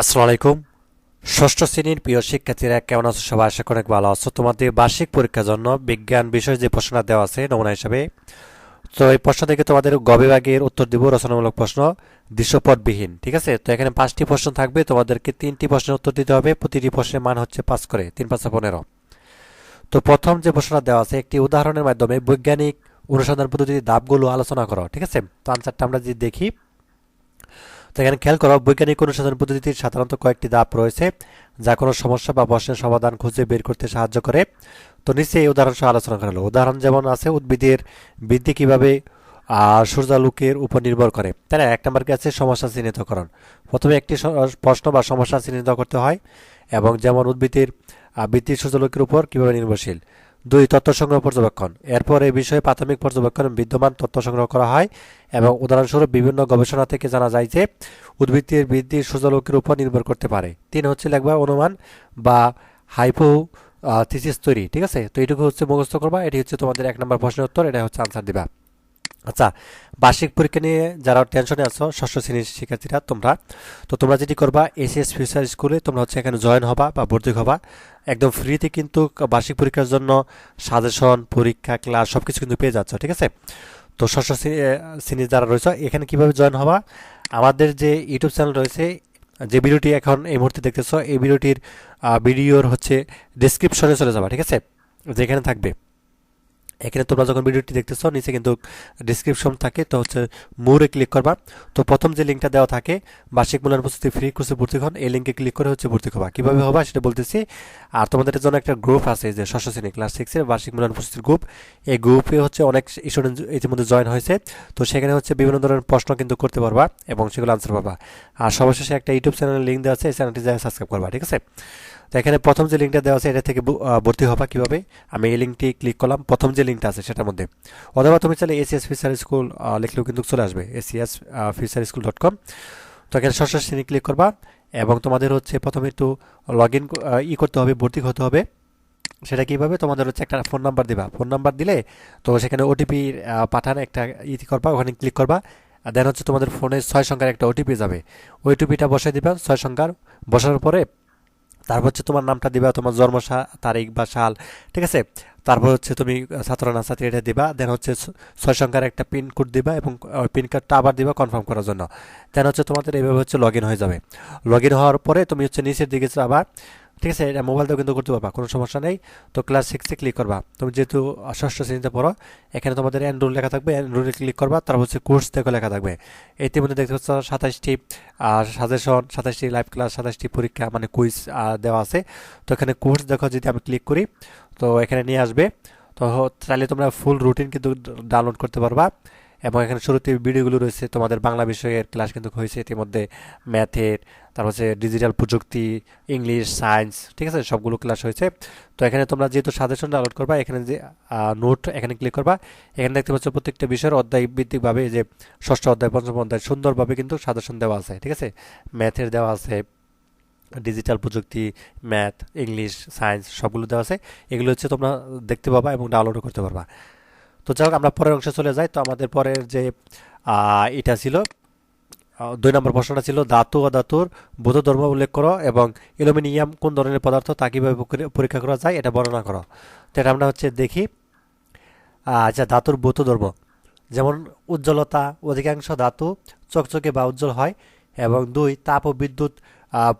আসসালামু আলাইকুম। ষষ্ঠ শ্রেণির প্রিয় শিক্ষার্থীরা, কেমন আছো সবাই? আশা করি ভালো আছো। তোমাদের বার্ষিক পরীক্ষার জন্য বিজ্ঞান বিষয় যে প্রশ্নটা দেওয়া আছে, নমুনা হিসাবে। তো এই প্রশ্ন থেকে তোমাদের গ বিভাগের উত্তর দিব, রচনামূলক প্রশ্ন, দৃশ্যপটবিহীন, ঠিক আছে? তো এখানে পাঁচটি প্রশ্ন থাকবে, তোমাদেরকে তিনটি প্রশ্নের উত্তর দিতে হবে, প্রতিটি প্রশ্নের মান হচ্ছে পাঁচ করে, তিন পাঁচশো পনেরো। তো প্রথম যে প্রশ্নটা দেওয়া আছে, একটি উদাহরণের মাধ্যমে বৈজ্ঞানিক অনুসন্ধান পদ্ধতির ধাপগুলো আলোচনা করো, ঠিক আছে? তো আনসারটা আমরা যদি দেখি তো এখানে খেয়াল করো, বৈজ্ঞানিক অনুসন্ধান পদ্ধতির সাধারণত কয়েকটি ধাপ রয়েছে, যা কোনো সমস্যা বা প্রশ্নের সমাধান খুঁজে বের করতে সাহায্য করে। তো নিচে এই উদাহরণ আলোচনা করা হলো উদাহরণ যেমন আছে, উদ্ভিদের বৃদ্ধি কীভাবে আর সূর্যালোকের উপর নির্ভর করে। তাই না? এক নম্বরকে আছে? সমস্যা চিহ্নিতকরণ। প্রথমে একটি প্রশ্ন বা সমস্যা চিহ্নিত করতে হয় এবং যেমন উদ্ভিদের বৃদ্ধি সূর্যালোকের উপর কীভাবে নির্ভরশীল। দুই তথ্য সংগ্রহ পর্যবেক্ষণ। এরপর এই বিষয়ে প্রাথমিক পর্যবেক্ষণ বিদ্যমান তথ্য সংগ্রহ করা হয় এবং উদাহরণস্বরূপ বিভিন্ন গবেষণা থেকে জানা যায় যে উদ্ভিদের বৃদ্ধি সূর্যালোকের উপর নির্ভর করতে পারে। তিন হচ্ছে লেখবা অনুমান বা হাইপো থিসিস তৈরি, ঠিক আছে? তো এটুকু হচ্ছে মুখস্থ করবা। এটি হচ্ছে তোমাদের এক নম্বর প্রশ্নের উত্তর। এটা হচ্ছে আনসার দিবা। আচ্ছা বার্ষিক পরীক্ষা নিয়ে যারা টেনশনে আছো, ষষ্ঠ শ্রেণির শিক্ষার্থীরা, তোমরা, তো তোমরা যেটি করবা এসিএস ফিউচার স্কুলে তোমরা হচ্ছে এখানে জয়েন হবা বা ভর্তি হবা। একদম ফ্রিতে কিন্তু বার্ষিক পরীক্ষার জন্য সাজেশন পরীক্ষা ক্লাস সব কিছু কিন্তু পেয়ে যাচ্ছ, ঠিক আছে? তো ষষ্ঠ শ্রেণী- শ্রেণির যারা রয়েছে, এখানে কীভাবে জয়েন হবা? আমাদের যে ইউটিউব চ্যানেল রয়েছে, যে ভিডিওটি এখন এই মুহূর্তে দেখতেছো, এই ভিডিওটির ভিডিওর হচ্ছে ডেসক্রিপশনে চলে যাবা, ঠিক আছে? যেখানে থাকবে। এখানে তোমরা যখন ভিডিওটি দেখতেছো, নিচে কিন্তু ডিসক্রিপশন থাকে, তো হচ্ছে মোরে ক্লিক করবা। তো প্রথম যে লিঙ্কটা দেওয়া থাকে, বার্ষিক মূল্যায়ন প্রস্তুতি ফ্রি কোর্সে ভর্তি হন, এই লিঙ্কে ক্লিক করে হচ্ছে ভর্তি হবা। কীভাবে হবা সেটা বলতেছি। আর তোমাদের জন্য একটা গ্রুপ আছে যে ষষ্ঠ শ্রেণি ক্লাস সিক্সের বার্ষিক মূল্যায়ন প্রস্তুতির গ্রুপ এই গ্রুপে হচ্ছে অনেক স্টুডেন্ট ইতিমধ্যে জয়েন হয়েছে। তো সেখানে হচ্ছে বিভিন্ন ধরনের প্রশ্ন কিন্তু করতে পারবা এবং সেগুলো আনসার পাবা। আর সর্বশেষে একটা ইউটিউব চ্যানেলের লিঙ্ক দেওয়া আছে, এই চ্যানেলটি যাই সাবস্ক্রাইব করবা, ঠিক আছে? তো এখানে প্রথম যে লিঙ্কটা দেওয়া আছে, এটা থেকে ভর্তি হবা কীভাবে? আমি এই লিঙ্কটি ক্লিক করলাম, প্রথম যে লিঙ্কটা আছে সেটার মধ্যে। অথবা তুমি চাইলে এসিএস ফিচার স্কুল লিখলেও কিন্তু চলে আসবে ACS feature school dot com তো এখানে ষষ্ঠ শ্রেণি ক্লিক করবা এবং তোমাদের হচ্ছে প্রথমে একটু লগ ইন ই করতে হবে, ভর্তি হতে হবে। সেটা কীভাবে? তোমাদের হচ্ছে একটা ফোন নাম্বার দিবা। ফোন নাম্বার দিলে তো সেখানে ওটিপি পাঠান একটা ই করবা, ওখানে ক্লিক করবা। দেন হচ্ছে তোমাদের ফোনে ছয় সংখ্যার একটা ওটিপি যাবে। ওই ওটিপিটা বসাই দিবা, ছয় সংখ্যার। বসানোর পরে তারপর হচ্ছে তোমার নামটা দিবা, তোমার জন্ম তারিখ বা সাল, ঠিক আছে? তারপর হচ্ছে তুমি ছাত্র না ছাত্রী এটা দিবা দেন হচ্ছে ছয় সংখ্যার একটা পিন কোড দিবা এবং পিন কোডটা আবার দিবা কনফার্ম করার জন্য। দেন হচ্ছে তোমাদের এইভাবে হচ্ছে লগ হয়ে যাবে। লগ হওয়ার পরে তুমি হচ্ছে নিচের দিকে যাবা ঠিক আছে, এটা মোবাইল দিয়েও কিন্তু করতে পারবা, কোনো সমস্যা নেই। তো ক্লাস সিক্সে ক্লিক করবা। তুমি যেহেতু ষষ্ঠ শ্রেণীতে পড়ো, এখানে তোমাদের এনরোল লেখা থাকবে এনরোলে ক্লিক করবা, তারপর হচ্ছে কোর্স দেখো লেখা থাকবে। ইতিমধ্যে দেখতে পাচ্ছ সাতাশটি সাজেশন সাতাশটি লাইভ ক্লাস সাতাশটি পরীক্ষা মানে কুইজ দেওয়া আছে। তো এখানে কোর্স দেখো যদি আমি ক্লিক করি, তো এখানে নিয়ে আসবে। তো চাইলে তোমরা ফুল রুটিন কিন্তু ডাউনলোড করতে পারবা। এবং এখানে শুরুতে ভিডিওগুলো রয়েছে, তোমাদের বাংলা বিষয়ের ক্লাস কিন্তু হয়েছে ইতিমধ্যে ম্যাথের তারপর হচ্ছে ডিজিটাল প্রযুক্তি ইংলিশ সায়েন্স ঠিক আছে, সবগুলো ক্লাস হয়েছে। তো এখানে তোমরা যেহেতু সাজেশন ডাউনলোড করবা, এখানে যে নোট এখানে ক্লিক করবা, এখানে দেখতে পাচ্ছ প্রত্যেকটা বিষয়ের অধ্যায় ভিত্তিকভাবে যে ষষ্ঠ অধ্যায়, পঞ্চম অধ্যায় সুন্দরভাবে কিন্তু সাজেশন দেওয়া আছে, ঠিক আছে? ম্যাথের দেওয়া আছে ডিজিটাল প্রযুক্তি ম্যাথ ইংলিশ সায়েন্স সবগুলো দেওয়া আছে। এগুলো হচ্ছে তোমরা দেখতে পাবা এবং ডাউনলোডও করতে পারবা। তো যাই আমরা পরের অংশে চলে যাই। তো আমাদের পরের যে এটা ছিল দুই নম্বর প্রশ্নটা ছিল, ধাতু ও ধাতুর বৌদ্ধ ধর্ম উল্লেখ করো এবং অ্যালুমিনিয়াম কোন ধরনের পদার্থ তা কীভাবে পরীক্ষা করা যায় এটা বর্ণনা করো। তো এটা আমরা হচ্ছে দেখি আচ্ছা ধাতুর বৌদ্ধ ধর্ম যেমন উজ্জ্বলতা, অধিকাংশ ধাতু চকচকে বা উজ্জ্বল হয় এবং দুই, তাপ ও বিদ্যুৎ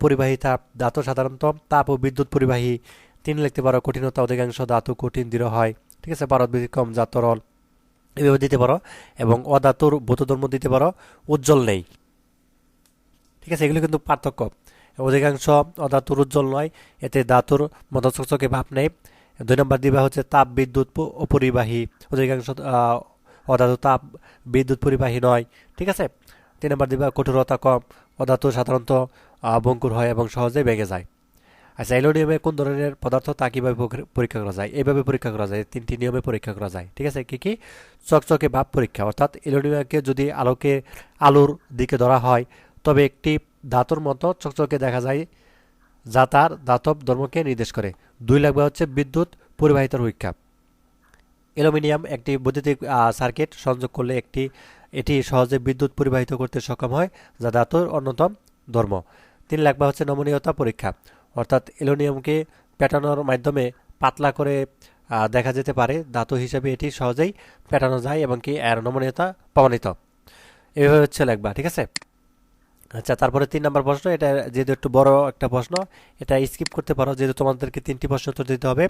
পরিবাহিতা ধাতু সাধারণত তাপ ও বিদ্যুৎ পরিবাহী। তিন লিখতে পারো, কঠিনতা, অধিকাংশ ধাতু কঠিন, দৃঢ় হয়। ঠিক আছে, পারদ ব্যতিক্রম যা তরল এভাবে দিতে পারো এবং অধাতুর বোধধর্ম দিতে পারো, উজ্জ্বল নেই। ঠিক আছে, এগুলো কিন্তু পার্থক্য। অধিকাংশ অধাতুর উজ্জ্বল নয়, এতে ধাতুর মতো চকচকে ভাব নেই। দুই নম্বর দিবা হচ্ছে তাপ বিদ্যুৎ অপরিবাহী। অধিকাংশ অধাতু তাপ বিদ্যুৎ পরিবাহী নয়, ঠিক আছে? তিন নম্বর দিবা কঠোরতা কম। অধাতু সাধারণত বঙ্কুর হয় এবং সহজে ভেঙে যায়। আচ্ছা অ্যালুমিনিয়ামে কোন ধরনের পদার্থ তা কীভাবে পরীক্ষা- করা যায়? এইভাবে পরীক্ষা করা যায়। তিনটি নিয়মে পরীক্ষা করা যায়, ঠিক আছে? কি কি? চকচকে ভাব পরীক্ষা। অর্থাৎ অ্যালুমিনিয়ামকে যদি আলোকে আলোর দিকে ধরা হয় তবে একটি ধাতুর মতো চকচকে দেখা যায়, যা তার ধাতব ধর্মকে নির্দেশ করে। দুই লাগবে হচ্ছে বিদ্যুৎ পরিবাহিত পরীক্ষা অ্যালুমিনিয়াম একটি বৈদ্যুতিক সার্কিট সংযোগ করলে একটি, এটি সহজে বিদ্যুৎ পরিবাহিত করতে সক্ষম হয়, যা ধাতুর অন্যতম ধর্ম। তিন লাগবা হচ্ছে নমনীয়তা পরীক্ষা। অর্থাৎ অ্যালুমিনিয়ামকে পেটানোর মাধ্যমে পাতলা করে দেখা যেতে পারে। ধাতু হিসেবে এটি সহজেই পেটানো যায় এবং কি এর নমনীয়তা প্রমাণিত। এভাবে হচ্ছে লাগবা, ঠিক আছে? আচ্ছা তারপরে তিন নম্বর প্রশ্ন, এটা যেহেতু একটু বড় একটা প্রশ্ন, এটা স্কিপ করতে পারো, যেহেতু তোমাদেরকে তিনটি প্রশ্ন উত্তর দিতে হবে।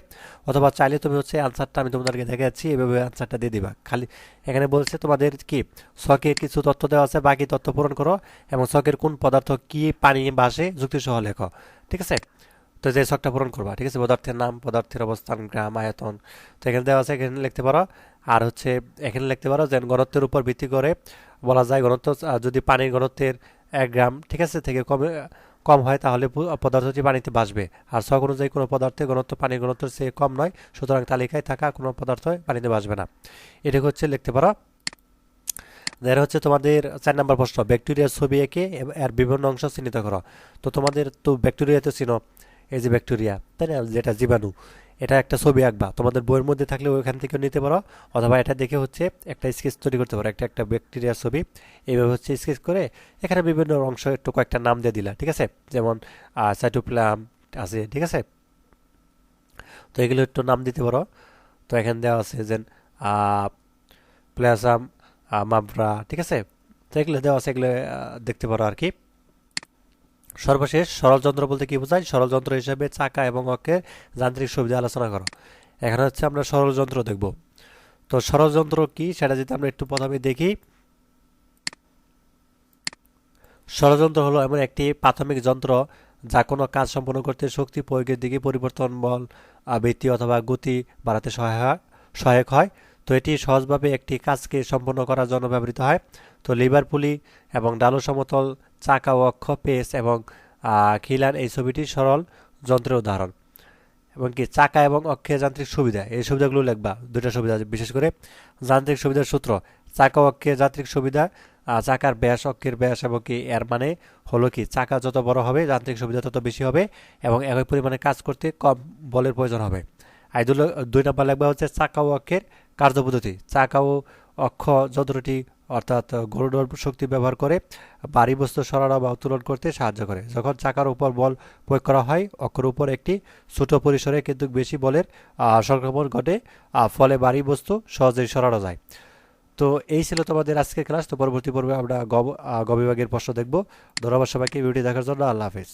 অথবা চাইলে তুমি হচ্ছে আনসারটা আমি তোমাদেরকে দেখাচ্ছি, এভাবে আনসারটা দিয়ে দিবা। খালি এখানে বলছে তোমাদের কি, শখের কিছু তথ্য দেওয়া আছে, বাকি তথ্য পূরণ করো, এবং শখের কোন পদার্থ কি, পানি বাসে যুক্তিসহ লেখো। ঠিক আছে? তো যে শখটা পূরণ করবা, ঠিক আছে? পদার্থের নাম, পদার্থের অবস্থান, গ্রাম, আয়তন, তো এখানে দেওয়া আছে, এখানে লিখতে পারো। আর হচ্ছে এখানে লিখতে পারো যে ঘনত্বের উপর ভিত্তি করে বলা যায়, ঘনত্ব যদি পানির ঘনত্বের এক গ্রাম, ঠিক আছে, থেকে কমে, কম হয় তাহলে পদার্থটি পানিতে ভাসবে। আর ছক অনুযায়ী কোনো পদার্থের ঘনত্ব, পানির ঘনত্বের চেয়ে কম নয়, সুতরাং তালিকায় থাকা কোনো পদার্থ পানিতে ভাসবে না। এটাকে হচ্ছে লিখতে পারো। এর হচ্ছে তোমাদের চার নম্বর প্রশ্ন, ব্যাকটেরিয়ার ছবি এঁকে এর বিভিন্ন অংশ চিহ্নিত করো। তো তোমাদের তো ব্যাকটেরিয়া তো চিনো, এই যে ব্যাকটেরিয়া, তাই না? যেটা জীবাণু। এটা একটা ছবি আঁকবা। তোমাদের বইয়ের মধ্যে থাকলে ওইখান থেকে নিতে পারো, অথবা এটা দেখে হচ্ছে একটা স্কেচ তৈরি করতে পারো, একটা একটা ব্যাকটেরিয়ার ছবি। এইভাবে হচ্ছে স্কেচ করে এখানে বিভিন্ন অংশ একটু কয়েকটা নাম দিয়ে দিলা, ঠিক আছে? যেমন সাইটোপ্লাম আছে, ঠিক আছে? তো এগুলো একটু নাম দিতে পারো। তো এখানে দেওয়া আছে যে প্লাজাম মাবরা, ঠিক আছে? তো এগুলো দেওয়া আছে, এগুলো দেখতে পারো আর কি। সর্বশেষ সরল যন্ত্র বলতে কি বোঝায়? সরল যন্ত্র হিসেবে চাকা এবং অক্ষের যান্ত্রিক সুবিধা আলোচনা করো। এখানে হচ্ছে আমরা সরল যন্ত্র দেখব। তো সরল যন্ত্র কি? সেটা যদি আমরা একটু প্রথমে দেখি। ষড়যন্ত্র হলো এমন একটি প্রাথমিক যন্ত্র যা কোনো কাজ সম্পন্ন করতে শক্তি, প্রয়োগের দিকে পরিবর্তন বল আবৃত্তি অথবা গতি বাড়াতে সহায়ক সহায়ক হয়। তো এটি সহজভাবে একটি কাজকে সম্পন্ন করার জন্য ব্যবহৃত হয়। তো লিভার পুলি এবং ডালো সমতল, চাকা ও অক্ষ, পেস এবং খিলান এই ছবিটি সরল যন্ত্রের উদাহরণ। এবং কি চাকা এবং অক্ষের যান্ত্রিক সুবিধা, এই সুবিধাগুলো লিখবা, দুইটা সুবিধা বিশেষ করে যান্ত্রিক সুবিধার সূত্র। চাকা অক্ষে যান্ত্রিক সুবিধা চাকার ব্যাস, অক্ষের ব্যাস এবং কি এর মানে হলো কি, চাকা যত বড় হবে, যান্ত্রিক সুবিধা তত বেশি হবে এবং একই পরিমাণে কাজ করতে কম বলের প্রয়োজন হবে। আর দুই নম্বর লাগবে হচ্ছে চাকা ও অক্ষের কার্যপদ্ধতি। চাকা ও অক্ষ যন্ত্রটি অর্থাৎ গরুডর শক্তি ব্যবহার করে ভারী বস্তু সরানো বা উত্তোলন করতে সাহায্য করে। যখন চাকার উপর বল প্রয়োগ করা হয় অক্ষর উপর একটি ছোট পরিসরে কিন্তু বেশি বলের সংক্রমণ ঘটে ফলে ভারী বস্তু সহজেই সরানো যায়। তো এই ছিল তোমাদের আজকের ক্লাস। তো পরবর্তী পর্বে আমরা গব আহ, গ বিভাগের প্রশ্ন দেখব। ধন্যবাদ সবাইকে। ভিডিও দেখার জন্য আল্লাহ হাফিজ।